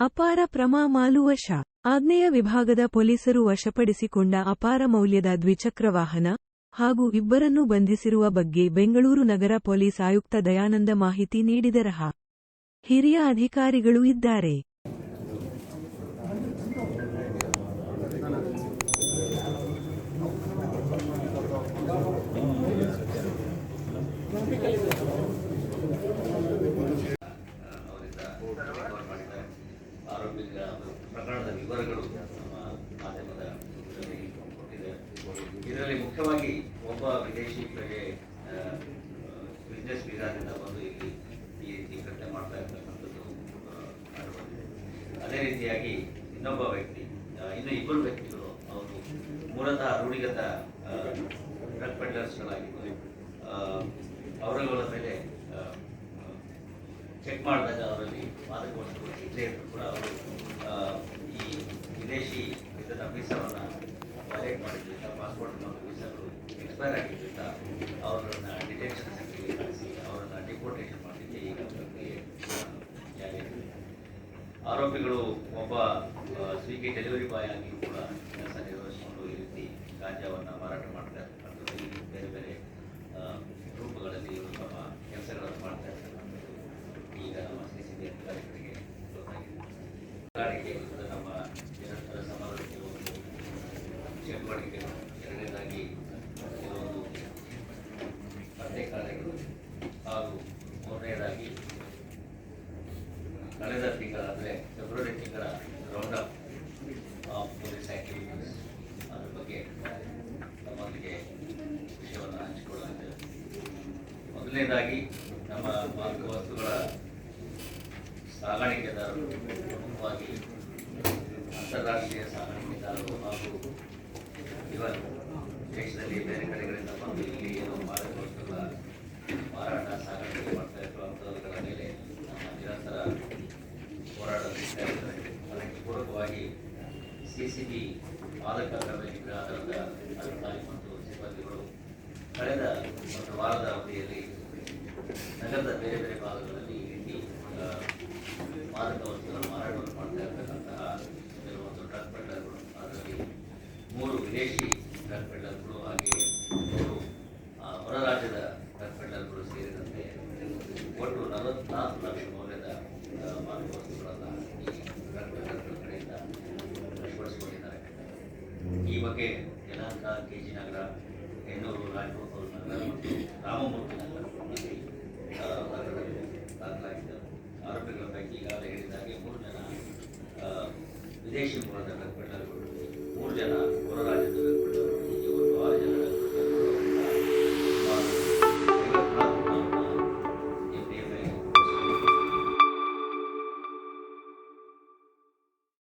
ಅಪಾರ ಪ್ರಮಾಮಾಲು ವಶ ಆಗ್ನೇಯ ವಿಭಾಗದ ಪೊಲೀಸರು ವಶಪಡಿಸಿಕೊಂಡ ಅಪಾರ ಮೌಲ್ಯದ ದ್ವಿಚಕ್ರ ವಾಹನ ಹಾಗೂ ಇಬ್ಬರನ್ನು ಬಂಧಿಸಿರುವ ಬಗ್ಗೆ ಬೆಂಗಳೂರು ನಗರ ಪೊಲೀಸ್ ಆಯುಕ್ತ ದಯಾನಂದ ಮಾಹಿತಿ ನೀಡಿದರಹ ಹಿರಿಯ ಅಧಿಕಾರಿಗಳು ಇದ್ದಾರೆ. ಪ್ರಕರಣದ ವಿವರಗಳು ನಮ್ಮ ಮಾಧ್ಯಮದ ಇದರಲ್ಲಿ ಮುಖ್ಯವಾಗಿ ಒಬ್ಬ ವಿದೇಶಿ ಕಡೆ ಬಿಸ್ನೆಸ್ ವಿಧಾನದಿಂದ ಬಂದು ಇಲ್ಲಿ ಈ ರೀತಿ ಕೃತ್ಯ ಮಾಡ್ತಾ ಇರ್ತಕ್ಕಂಥದ್ದು ಅದೇ ರೀತಿಯಾಗಿ ಇನ್ನೊಬ್ಬ ವ್ಯಕ್ತಿ ಇನ್ನು ಇಬ್ಬರು ವ್ಯಕ್ತಿಗಳು, ಅವರು ಮೂಲತಃ ರೂಢಿಗತ ಡ್ರಗ್ ಪೆಡ್ಲರ್ಸ್ಗಳಾಗಿದ್ದು ಅವರುಗಳ ಮೇಲೆ ಚೆಕ್ ಮಾಡಿದಾಗ ಅವರಲ್ಲಿ ಮಾದಕ ವಸ್ತುಗಳು ಇದ್ದೇ ಇದ್ರು ಕೂಡ ಅವರು ಈ ವಿದೇಶಿ ಇದನ್ನ ವೀಸಾವನ್ನು ವೈಲೇಟ್ ಮಾಡಿದ್ರಿಂದ ಪಾಸ್ಪೋರ್ಟ್ ಮತ್ತು ವೀಸಾಗಳು ಎಕ್ಸ್ಪೈರ್ ಆಗಿದ್ದರಿಂದ ಅವರನ್ನು ಡಿಟೆನ್ಷನ್ ಸೆಂಟ್ರಿಗೆ ಕಳಿಸಿ, ಅವರನ್ನು ಡಿಪೋರ್ಟೇಷನ್ ಮಾಡಲಿಕ್ಕೆ ಈಗ ಪ್ರಕ್ರಿಯೆ ಜಾರಿಯಾಗಿದೆ ಆರೋಪಿಗಳು ಒಬ್ಬ ಸ್ವಿಗ್ಗಿ ಡೆಲಿವರಿ ಬಾಯ್ ಆಗಿ ಕೂಡ ಕೆಲಸ ನಿರ್ವಹಿಸಿಕೊಂಡು ಈ ರೀತಿ ಗಾಂಜಾವನ್ನು ಮಾರಾಟ ಮಾಡ್ತಾ ಇರ್ತಕ್ಕಂಥದ್ದು ಈ ರೀತಿ ಬೇರೆ ಬೇರೆ ಆ, ರೂಪಗಳಲ್ಲಿ ಇವರು ತಮ್ಮ ಕೆಲಸಗಳನ್ನು ಮಾಡ್ತಾ ಇರ್ತಕ್ಕಂಥದ್ದು ಈಗ ನಮ್ಮ ಸಿ ಸಿ ಬಿ ಅಧಿಕಾರಿಗಳಿಗೆ ಗೊತ್ತಾಗಿದೆ ಗಾಡಿಗೆ ಇದು ನಮ್ಮ ನಿರಂತರ ಸಮಾಜಕ್ಕೆ ಒಂದು ಚಟುವಟಿಕೆ ಎರಡನೇದಾಗಿ ಕೆಲವೊಂದು ಪತ್ತೆ ಕಾರ್ಯಗಳು ಹಾಗೂ ಮೂರನೇದಾಗಿ ಕಳೆದ ತಿಂಗಳ ಅಂದರೆ ಫೆಬ್ರವರಿ ತಿಂಗಳ ರೌಂಡ್ ಆಫ್ ಪೊಲೀಸ್ ಆಕ್ಟಿವಿಟೀಸ್ ಅದ್ರ ಬಗ್ಗೆ ನಮ್ಮೊಂದಿಗೆ ವಿಷಯವನ್ನು ಹಂಚಿಕೊಳ್ಳುತ್ತೆ ಮೊದಲನೇದಾಗಿ ನಮ್ಮ ಮಾದಕ ವಸ್ತುಗಳ ಸಾಗಾಣಿಕೆದಾರರು, ಪ್ರಮುಖವಾಗಿ ಅಂತಾರಾಷ್ಟ್ರೀಯ ಸಾಗಾಣಿಕೆದಾರರು ಹಾಗೂ ಇವನ್ ದೇಶದಲ್ಲಿ ಬೇರೆ ಕಡೆಗಳಿಂದ ಬಂದು ಇಲ್ಲಿ ಏನೋ ಮಾದಕ ವಸ್ತುಗಳ ಮಾರಾಟ ಸಾಗಾಣಿಕೆ ಮಾಡ್ತಾ ಇರುವಂಥವುಗಳ ಮೇಲೆ ನಮ್ಮ ನಿರಂತರ ಹೋರಾಟ ನಡೀತಾ ಇರ್ತದೆ ಅದಕ್ಕೆ ಪೂರಕವಾಗಿ ಸಿ ಸಿ ಬಿ ಮಾದಕ ದ್ರವ್ಯ ನಿಗ್ರಹ ಅಧಿಕಾರಿ ಮತ್ತು ಸಿಬ್ಬಂದಿಗಳು ಕಳೆದ ಒಂದು ವಾರದ ಅವಧಿಯಲ್ಲಿ ನಗರದ ಬೇರೆ ಬೇರೆ ಭಾಗಗಳಲ್ಲಿ ಆ, ಮಾದಕ ವಸ್ತುಗಳ ಮಾರಾಟವನ್ನು ಮಾಡ್ತಾ ಇರತಕ್ಕಂತಹ ಕೆಲವೊಂದು ಡ್ರಗ್ ಪೆಡ್ಲರ್ಗಳು ಅದರಲ್ಲಿ ಮೂರು ವಿದೇಶಿ ಡ್ರಗ್ ಪೆಡ್ಲರ್ಗಳು ಹಾಗೆ ಮೂರು ಆ, ಹೊರ ರಾಜ್ಯದ ಡ್ರಗ್ ಪೆಡ್ಲರ್ಗಳು ಸೇರಿದಂತೆ ಒಟ್ಟು ನಲವತ್ನಾಲ್ಕು ಲಕ್ಷ ಮೌಲ್ಯದ ಆ, ಮಾದಕ ವಸ್ತುಗಳನ್ನು ಈ ಡ್ರಗ್ ಪೆಡ್ಲರ್ಗಳ ಕಡೆಯಿಂದ ವಶಪಡಿಸಿಕೊಂಡಿದ್ದಾರೆ ಈ ಬಗ್ಗೆ ಯಲಹಂಕ ಕೆ ಜಿ ನಗರ ಹೆಣ್ಣೂರು ರಾಜಗೋಪಾಲ್ ನಗರ ಮತ್ತು ರಾಮಮೂರ್ತಿ ನಗರ ಇಲ್ಲಿ ಆ, ಪ್ರಕರಣಗಳು ದಾಖಲಾಗಿದ್ದು ಆರೋಪಿಗಳ ಪೈಕಿ ಈಗಾಗಲೇ ಹೇಳಿದಾಗೆ ಮೂರು ಜನ ವಿದೇಶಿ ಮೂಲದ ಡ್ರಗ್ ಮೂರು ಜನ